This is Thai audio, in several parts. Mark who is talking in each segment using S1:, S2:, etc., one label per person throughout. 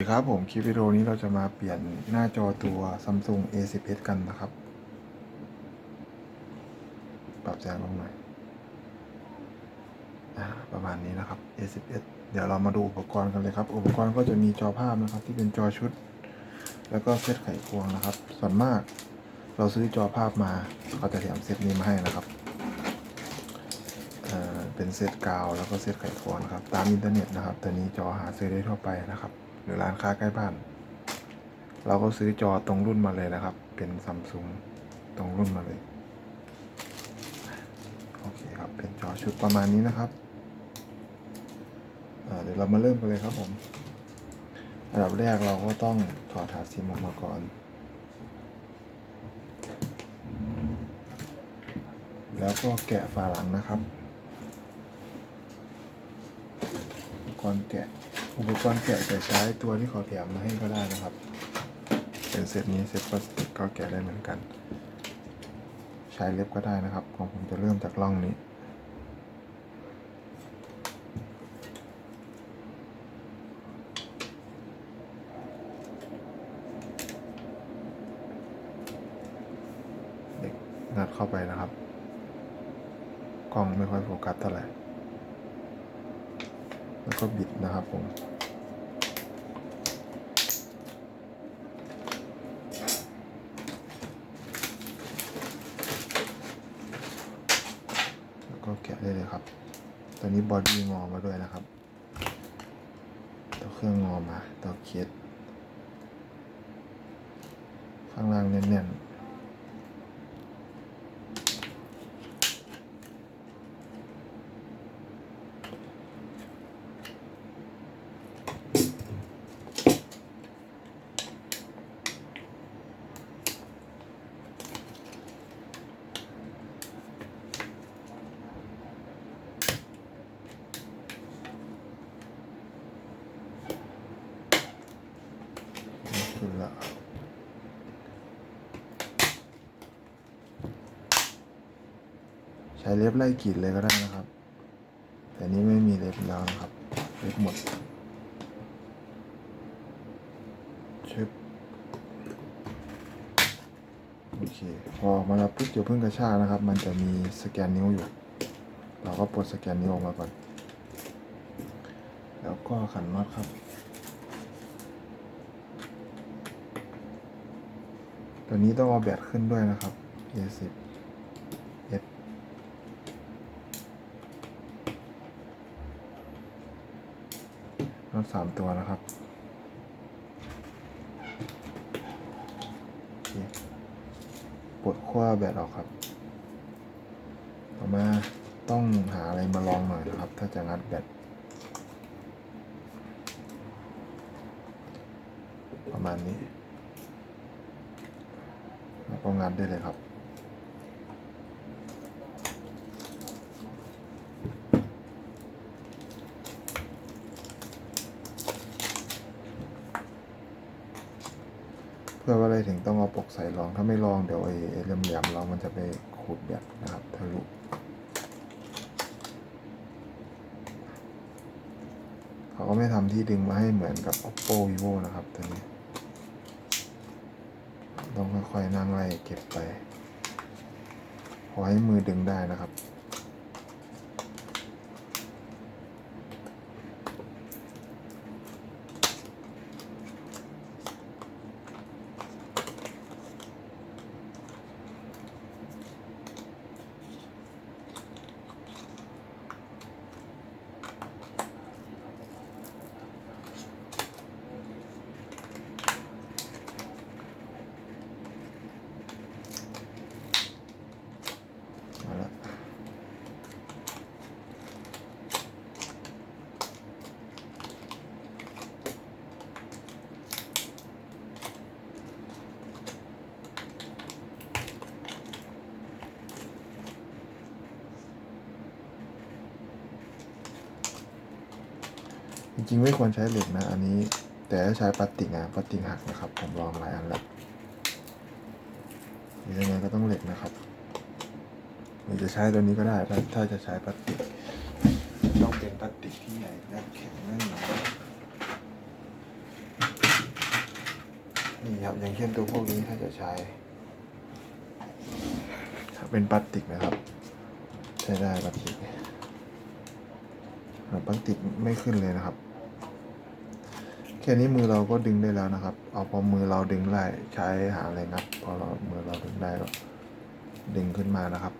S1: สวัสดีครับผมคลิปวิดีโอนี้เราจะมาเปลี่ยนหน้าจอตัว Samsung A10s กันนะครับ ปรับแสงลงหน่อยอาประมาณนี้นะครับ A10s เดี๋ยวเรามาดูอุปกรณ์กันเลยครับ อุปกรณ์ก็จะมีจอภาพนะครับ ที่เป็นจอชุด แล้วก็เซตไขควงนะครับ ส่วนมากเราซื้อจอภาพมาเขาจะแถมเซตนี้มาให้นะครับเอ่อเป็นเซตกาวแล้วก็เซตไขควงนะครับ ตามอินเทอร์เน็ตนะครับตัวนี้จอหาซื้อได้ทั่วไปนะครับ รือร้านค้าใกล้บ้าน เราก็ซื้อจอตรงรุ่นมาเลยนะครับ เป็นซัมซุงตรงรุ่นมาเลย โอเคครับ เป็นจอชุดประมาณนี้นะครับเดี๋ยวเรามาเริ่มกันเลยครับผมอันดับแรกเราก็ต้องถอดถาดซิมออกมาก่อนแล้วก็แกะฝาหลังนะครับกรณ์แกะ อุปกรณ์แกะจะใช้ตัวที่ขาแถมมาให้ก็ได้นะครับเป็นเซตนี้เซตพลาสติกก็แกะได้เหมือนกัน ใช้เล็บก็ได้นะครับ ของผมจะเริ่มจากร่องนี้เด็กงัดเข้าไปนะครับ กล้องไม่ค่อยโฟกัสเท่าไหร่ แล้วก็บิดนะครับผมแล้วก็แกะได้เลยครับ ตอนนี้บอดี้งอมาด้วยนะครับ ตัวเครื่องงอมา ตัวเคสข้างล่างแน่นๆ ขึ้นละใช้เล็บไล่กรีดเลยก็ได้นะครับ แต่นี้ไม่มีเล็บแล้วนะครับ เล็บหมดชึบโอเค พอออกมาแล้วปุ๊บเดี๋ยวเพิ่งกระชากนะครับ มันจะมีสแกนนิ้วอยู่ เราก็ปลดสแกนนิ้วออกมาก่อน แล้วก็ขันน็อตครับ ตัวนี้ต้องเอาแบตขึ้นด้วยนะครับ A10 S น็อตสามตัวนะครับปลดขั้วแบตออกครับ ต่อมาต้องหาอะไรมาลองหน่อยนะครับ ถ้าจะงัดแบตประมาณนี้ แล้วก็งัดได้เลยครับ เพื่อว่าอะไรถึงต้องเอาปกใส่รอง ถ้าไม่ลองเดี๋ยวไอ้ไอ้เหลี่ยมๆเรามันจะไปขูดแบบนะครับทะลุเขาก็ไม่ทำที่ดึงมาให้เหมือนกับ oppo vivo นะครับตัวนี้ ต้องค่อยๆนั่งไล่เก็บไปพอให้มือดึงได้นะครับ ริงๆ ไม่ควรใช้เหล็กนะ อันนี้ แต่ถ้าใช้พลาสติกนะพลาสติกหักนะครับ ผมลองหลายอันแล้วหรือยังไงก็ต้องเหล็กนะครับหรือจะใช้ตัวนี้ก็ได้ ถ้าถ้าจะใช้พลาสติกต้องเป็นพลาสติกที่ใหญ่และแข็งแน่นหนานี่ครับอย่างเช่นตัวพวกนี้ถ้าจะใช้ ถ้าเป็นพลาสติกนะครับ ใช้ได้พลาสติกพลาสติกไม่ขึ้นเลยนะครับ ค่นี้มือเราก็ดึงได้แล้วนะครับ เอาพอมือเราดึงได้ใช้หาอะไรงัดพอเรามือเราดึงได้ก็ดึงขึ้นมานะครับ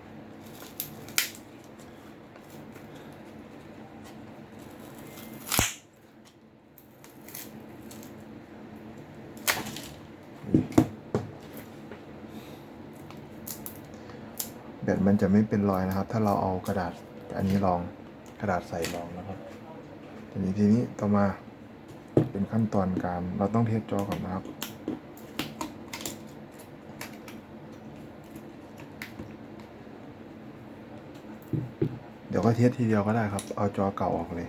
S1: แบตมันจะไม่เป็นรอยนะครับ ถ้าเราเอากระดาษอันนี้รองกระดาษใส่รองนะครับทีนี้ทีนี้ต่อมา เป็นขั้นตอนการ เราต้องเทสจอก่อนนะครับ เดี๋ยวก็เทสทีเดียวก็ได้ครับ เอาจอเก่าออกเลย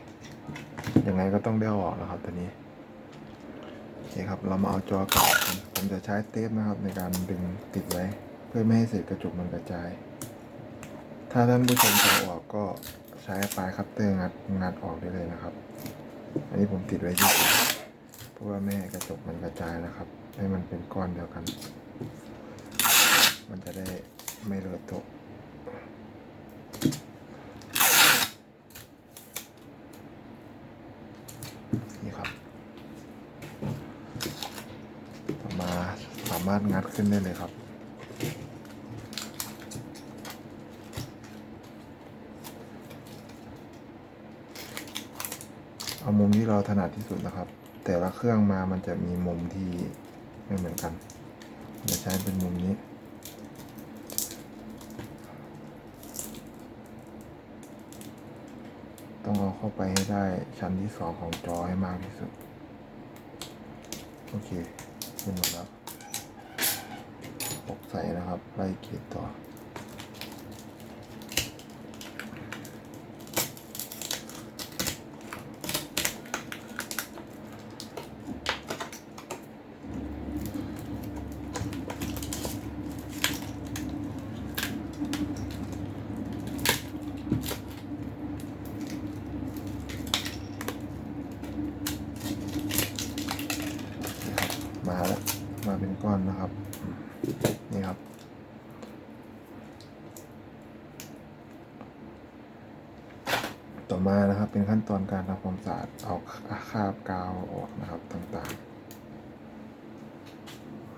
S1: ยังไงก็ต้องได้อาออกนะครับตัวนี้โอเคครับ เรามาเอาจอเก่า ผมจะใช้เทปนะครับในการดึงติดไว้ เพื่อไม่ให้เศษกระจกมันกระจาย ถ้าท่านผู้ชมจะเอาออกก็ใช้ปลายคัตเตอร์งัดงัดออกได้เลยนะครับ อันนี้ผมติดไว้ที่เพราะว่าไม่กระจกมันกระจายนะครับ ให้มันเป็นก้อนเดียวกัน มันจะได้ไม่เลอะโตะนี่ครับ ต่อมาสามารถงัดขึ้นได้เลยครับ เอามุมที่เรา ถนัดที่สุดนะครับ แต่ละเครื่องมามันจะมีมุมที่ไม่เหมือนกันจะใช้เป็นมุมนี้ต้องเอาเข้าไปให้ได้ชั้นที่สองของจอให้มากที่สุด โอเคขึ้นหมดแล้วปกใส่นะครับ ไล่เกียต่อ นี่ครับมาแล้วมาเป็นก้อนนะครับอืมนี่ครับ ต่อมานะครับ เป็นขั้นตอนการทำความสะอาดเอาคราบกาวออกนะครับต่างๆ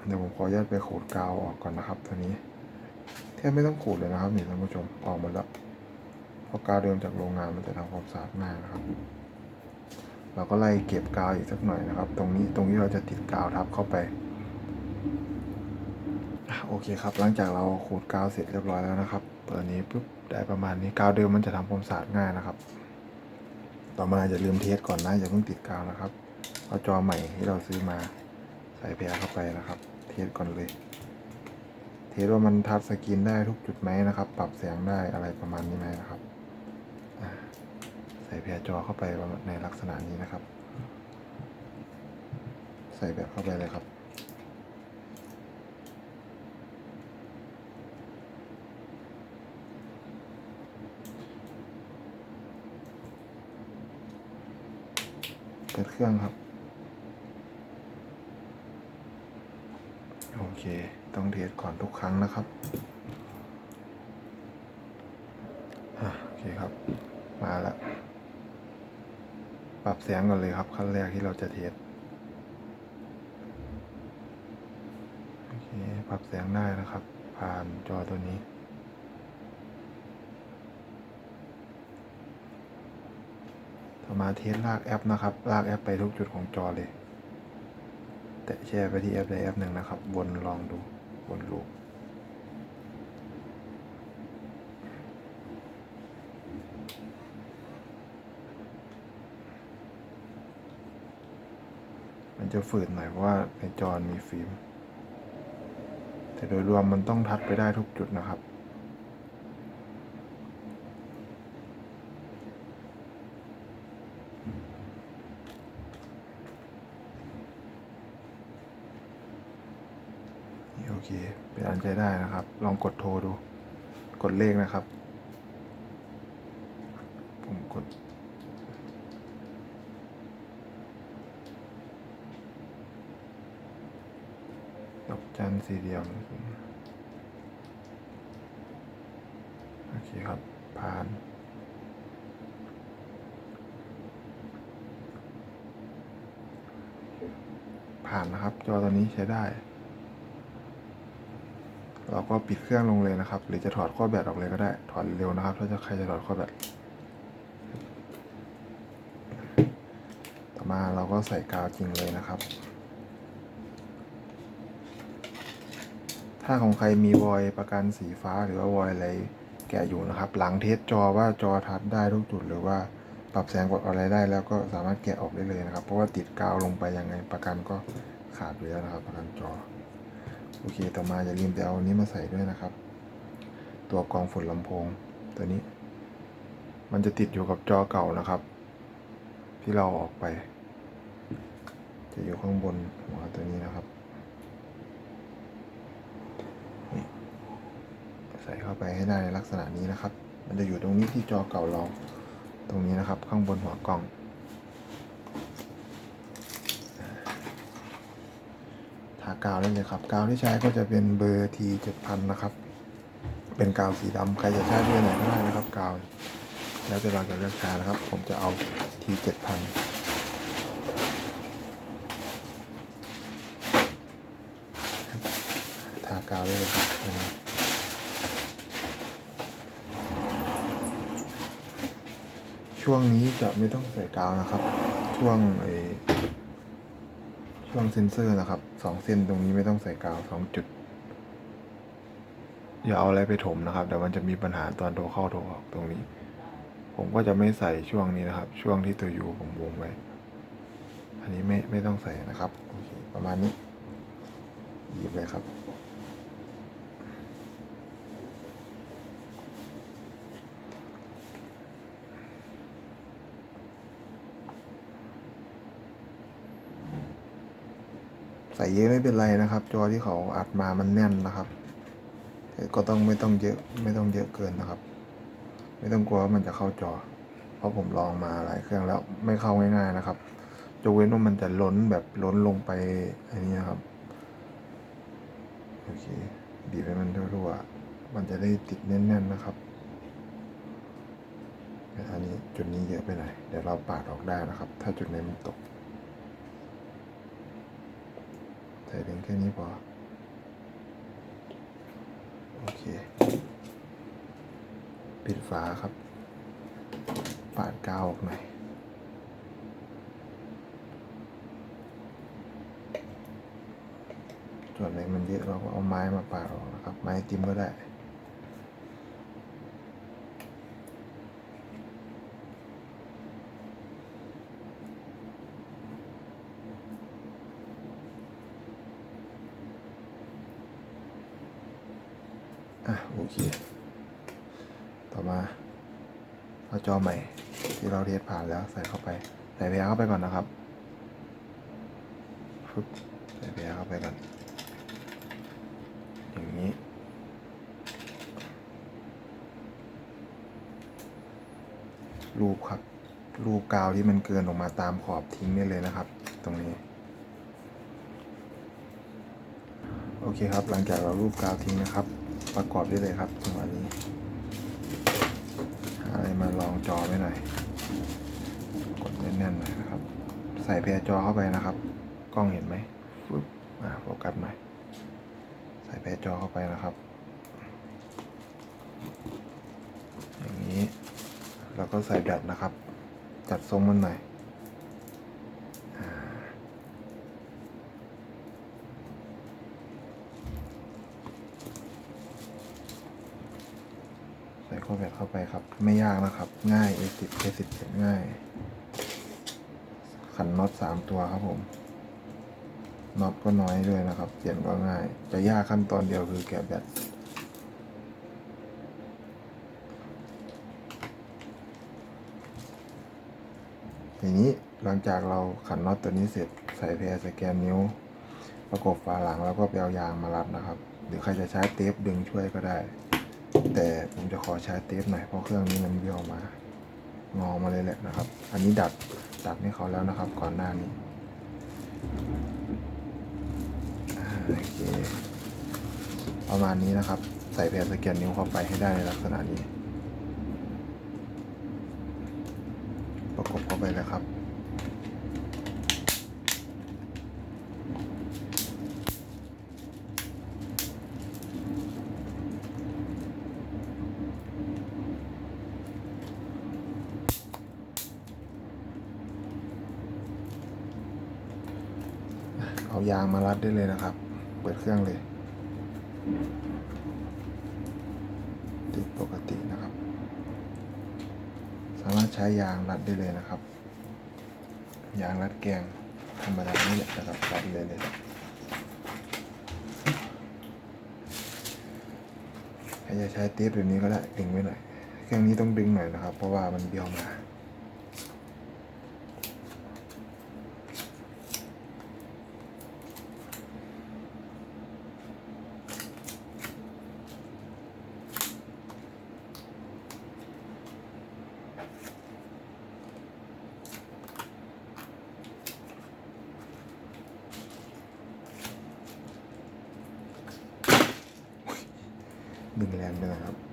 S1: เดี๋ยวผมขออนุญาตไปขูดกาวออกก่อนนะครับ ตัวนี้แทบไม่ต้องขูดเลยนะครับนี่ท่านผู้ชมออกหมดแล้วเพราะกาวเดิมจากโรงงานมันจะทำความสะอาดง่ายนะครับ เราก็ไล่เก็บกาวอีกสักหน่อยนะครับ ตรงนี้ตรงที่เราจะติดกาวทับเข้าไปโอเคครับ หลังจากเราขูดกาวเสร็จเรียบร้อยแล้วนะครับเปิดนี้ปุ๊บได้ประมาณนี้กาวเดิมมันจะทำความสะอาดง่ายนะครับ ต่อมาอย่าลืมเทสก่อนนะอย่าเพิ่งติดกาวนะครับเอาจอใหม่ที่เราซื้อมาใส่แพรเข้าไปนะครับ เทสก่อนเลย เทสว่ามันทัชสกรีนได้ทุกจุดไหมนะครับ ปรับแสงได้อะไรประมาณนี้ไหมนะครับใส่แพรจอเข้าไปในลักษณะนี้นะครับ ใส่แบบเข้าไปเลยครับ เปิดเค รื่องครับ โอเค ต้องเทสก่อนทุกครั้งนะครับอโอเคครับ มาแล้ว ปรับเสียงก่อนเลยครับ ขั้นแรกที่เราจะเทสโอเค ปรับเสียงได้นะครับ ผ่านจอตัวนี้ มาเทสลากแอปนะครับ ลากแอปไปทุกจุดของจอเลย แตะแชร์ไปที่แอปใดแอปหนึ่งนะครับ วนลองดู วนลูปมันจะฝืดหน่อยเพราะว่าในจอมีฟิล์ม แต่โดยรวมมันต้องทัดไปได้ทุกจุดนะครับ เค เป็นอันใช้ได้นะครับ ลองกดโทรดู กดเลขนะครับ ผมกด ดอกจันสี่เหลี่ยม โอเคครับ ผ่านผ่านนะครับ จอตัวนี้ใช้ได้ เราก็ปิดเครื่องลงเลยนะครับ หรือจะถอดข้อแบตออกเลยก็ได้ ถอดเร็วนะครับ ถ้าจะใครจะถอดข้อแบตต่อมาเราก็ใส่กาวจริงเลยนะครับ ถ้าของใครมีวอยประกันสีฟ้าหรือว่าวอยอะไรแกะอยู่นะครับ หลังเทสจอว่าจอทัดได้ทุกจุดหรือว่าปรับแสงปรับอะไรได้แล้วก็สามารถแกะออกได้เลยนะครับ เพราะว่าติดกาวลงไปยังไงประกันก็ขาดไปแล้วนะครับ ประกันจอ โอเค ต่อมาอย่าลืมไปเอาอันนี้มาใส่ด้วยนะครับ ตัวกรองฝุ่นลำโพงตัวนี้ มันจะติดอยู่กับจอเก่านะครับ ที่เราออกไป จะอยู่ข้างบนหัวตัวนี้นะครับนี่ใส่เข้าไปให้ได้ในลักษณะนี้นะครับ มันจะอยู่ตรงนี้ที่จอเก่าเรา ตรงนี้นะครับ ข้างบนหัวกล่อง ทากาวได้เลยครับ กาวที่ใช้ก็จะเป็นเบอร์ T 7000นนะครับ เป็นกาวสีดำใครจะใช้เบอร์ไหนก็ได้นะครับ กาว แล้วแต่เราจะเลือกใช้นะครับ ผมจะเอา T 7000ทากาวได้เลยครับนะครับช่วงนี้จะไม่ต้องใส่กาวนะครับ ช่วงไอช่วงเซนเซอร์นะครับ สองเส้นตรงนี้ไม่ต้องใส่กาวสองจุด อย่าเอาอะไรไปถมนะครับเดี๋ยวมันจะมีปัญหาตอนโทรเข้าโทรออกตรงนี้ ผมก็จะไม่ใส่ช่วงนี้นะครับ ช่วงที่ตัวยูผมวงไว้อันนี้ไม่ไม่ต้องใส่นะครับโอเคประมาณนี้หยิบเลยครับ ส่เยอะไม่เป็นไรนะครับ จอที่เขาอัดมามันแน่นนะครับ ก็ต้องไม่ต้องเยอะไม่ต้องเยอะเกินนะครับ ไม่ต้องกลัวว่ามันจะเข้าจอ เพราะผมลองมาหลายเครื่องแล้วไม่เข้าง่ายๆนะครับยกเว้นว่ามันจะล้นแบบล้นลงไปอันนี้ครับโอเคบีบให้มันรั่วๆมันจะได้ติดแน่นๆนะครับแต่อันนี้จุดนี้เยอะไปหน่อยเดี๋ยวเราปาดออกได้นะครับ ถ้าจุดไหนมันตก ใส่เพียง แค่นี้พอ โอเค ปิดฝาครับ ปาดกาวออกหน่อยส่วนไหนมันเยอะเราก็เอาไม้มาปาดออกนะครับ ไม้ติมก็ได้ อะโอเค ต่อมาเอาจอใหม่ ที่เราเทสผ่านแล้วใส่เข้าไป ใส่แพรเข้าไปก่อนนะครับฟึบใส่แพรเข้าไปก่อน อย่างนี้ รูปครับ รูปกาวที่มันเกินออกมาตามขอบทิ้งได้เลยนะครับ ตรงนี้โอเคครับ หลังจากเรารูปกาวทิ้งนะครับ ประกอบได้เลยครับจังหวะนี้หาอะไรมาล องจอไว้หน่อย กดแน่นๆหน่อยนะครับ ใส่แพรจอเข้าไปนะครับ กล้องเห็นไหมฟึบอ่าโฟกัสหน่อย ใส่แพรจอเข้าไปนะครับ อย่างนี้ แล้วก็ใส่แบตนะครับ จัดทรงมันหน่อย ใส่ข้อแบบเข้า ไม่ยากนะครับ ง่าย A10 A10 เสร็จง่าย ขันน็อตสามตัวครับผมน็อตก็น้อยด้วยนะครับเปลี่ยนก็ง่าย จะยากขั้นตอนเดียวคือแกะแบตทีนี้หลังจากเราขันน็อตตัวนี้เสร็จใส่แพรสแกนนิ้ว ประกบฝาหลังแล้วก็ไปเอายางมารัดนะครับ หรือใครจะใช้เทปดึงช่วยก็ได้ แต่ผมจะขอใช้เทปหน่อยเพราะเครื่องนี้มันเบี้ยวมางอมาเลยแหละนะครับ อันนี้ดัดดัดให้เขาแล้วนะครับ ก่อนหน้านี้โอเคประมาณนี้นะครับ ใส่แผ่นสแกนนิ้วเข้าไปให้ได้ในลักษณะนี้ ประกบเข้าไปเลยครับ ยางมารัดได้เลยนะครับ เปิดเครื่องเลย ติดปกตินะครับ สามารถใช้ยางรัดได้เลยนะครับ ยางรัดแกงธรรมดานี่แหละนะครับรัดเลยเลยใครจะใช้เทปแบบนี้ก็ได้ดึงไว้หน่อยเครื่องนี้ต้องดึงหน่อยนะครับ เพราะว่ามันเบี้ยวมา หนึ่งแรงเลยครับ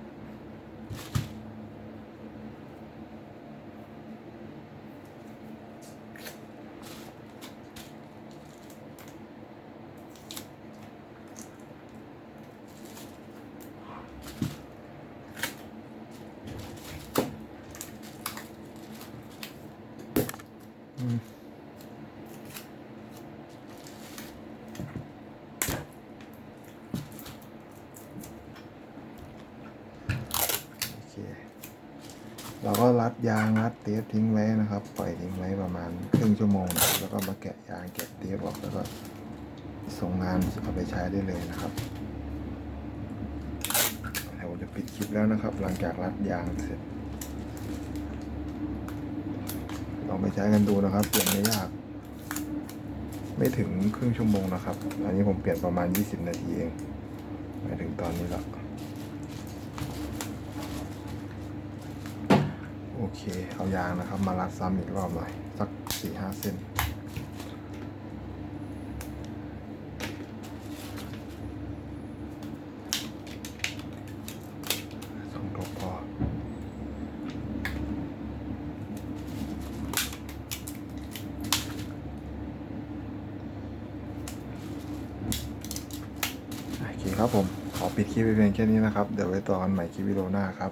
S1: เราก็รัดยางรัดเทปทิ้งไว้นะครับ ปล่อยทิ้งไว้ประมาณครึ่งชั่วโมง แล้วก็มาแกะยางแกะเทปออกแล้วก็ส่งงานเอาไปใช้ได้เลยนะครับเดี๋ยวผมจะปิดคลิปแล้วนะครับ หลังจากรัดยางเสร็จลองไปใช้กันดูนะครับ เปลี่ยนไม่ยาก ไม่ถึงครึ่งชั่วโมงนะครับ อันนี้ผมเปลี่ยนประมาณ 20 นาทีเองไปถึงตอนนี้แล้ว โอ เค เอายางนะครับ มารัดซ้ำอีกรอบหน่อย สักสี่ห้าเส้น สองทบพอโอเคครับผม ขอปิดคลิปไปเพียงแค่นี้นะครับ เดี๋ยวไว้ต่อกันใหม่คลิปวิดีโอหน้าครับ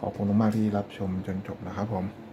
S1: ขอบคุณมากๆที่รับชมจนจบนะครับผม